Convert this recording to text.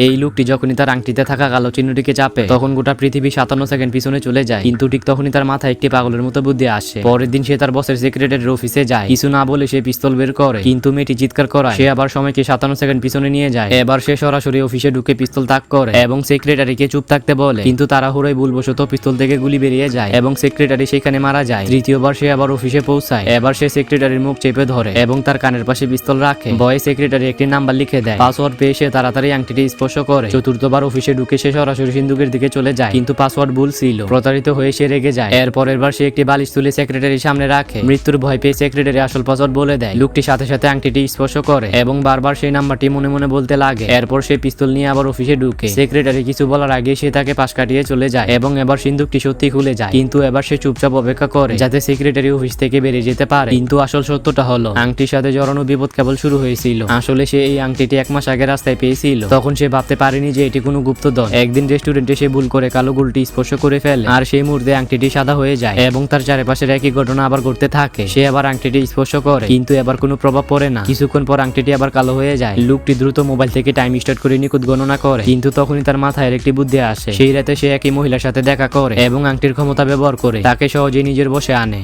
এই লোকটি যখনই তার আংটিতে থাকা কালো চিহ্নটিকে চাপে, তখন গোটা পৃথিবী সাতান্ন সেকেন্ড পিছনে চলে যায়। কিন্তু ঠিক তখনই তার মাথায় একটি পাগলের মতো বুদ্ধি আসে। পরের দিন সে তার বসের সেক্রেটারির অফিসে যায়। কিছু না বলে সে পিস্তল বের করে। কিন্তু মেয়েটি চিৎকার করায়। সে আবার সময়কে সাতান্ন সেকেন্ড পিছনে নিয়ে যায়। এবার সে সরাসরি অফিসে ঢুকে পিস্তল তাক করে এবং সেক্রেটারিকে চুপ থাকতে বলে। কিন্তু তারা হুড়াই ভুলবশত পিস্তল থেকে গুলি বেরিয়ে যায় এবং সেক্রেটারি সেখানে মারা যায়। তৃতীয়বার সে আবার অফিসে পৌঁছায়। এবার সে সেক্রেটারির মুখ চেপে ধরে এবং তার কানের পাশে পিস্তল রাখে। ভয়ে সেক্রেটারি একটি নাম্বার লিখে দেয়। পাসওয়ার্ড পেয়ে সে তাড়াতাড়ি আংটিটি স্পর্শ করে। চতুর্থবার অফিসে ঢুকে সে সরাসরি সিন্ধুকের দিকে চলে যায়। কিন্তু পাসওয়ার্ড ভুল ছিল। প্রতারিত হয়ে সে রেগে যায়। এর পরের বার সে একটি বালিশ তুলে সেক্রেটারির সামনে রাখে। মৃত্যুর ভয় পেয়ে সেক্রেটারি আসল পাসওয়ার্ড বলে দেয়। লোকটি সাথে সাথে আংটিটি স্পর্শ করে এবং বারবার সেই নাম্বারটি মনে মনে বলতে লাগে। এরপর সে পিস্তল নিয়ে আবার অফিসে ঢুকে। সেক্রেটারি কিছু বলার আগে সে তাকে পাশ কাটিয়ে চলে যায় এবং এবার সিন্ধুকটি সত্যি খুলে যায়। কিন্তু এবার সে চুপচাপ অপেক্ষা করে যাতে সেক্রেটারি অফিস থেকে বেরিয়ে যেতে পারে। কিন্তু আসল সত্যটা হলো, আংটির সাথে জড়ানো বিপদ কেবল শুরু হয়েছিল। আসলে সে এই আংটিটি এক মাস আগে রাস্তায় পেয়েছিল। তখন সে ভাবতে পারেনি যে এটি কোনো গুপ্তধন একদিন রেস্টুরেন্টে সে ভুল করে কালো গুলটি স্পর্শ করে ফেলে আর সেই মুহূর্তে আংটিটি সাদা হয়ে যায় এবং তার চারপাশের একই ঘটনা আবার ঘটতে থাকে। সে আবার আংটিটি স্পর্শ করে, কিন্তু এবার কোনো প্রভাব পড়ে না। কিছুক্ষণ পর আংটিটি আবার কালো হয়ে যায়। লোকটি দ্রুত মোবাইল থেকে টাইম স্টার্ট করে নিখুঁত গণনা করে, কিন্তু তখনই তার মাথায় একটি বুদ্ধি আসে। সেই রাতে সে একই মহিলার সাথে দেখা করে এবং আংটির ক্ষমতা ব্যবহার করে, তাকে সহজে নিজের বসে আনে।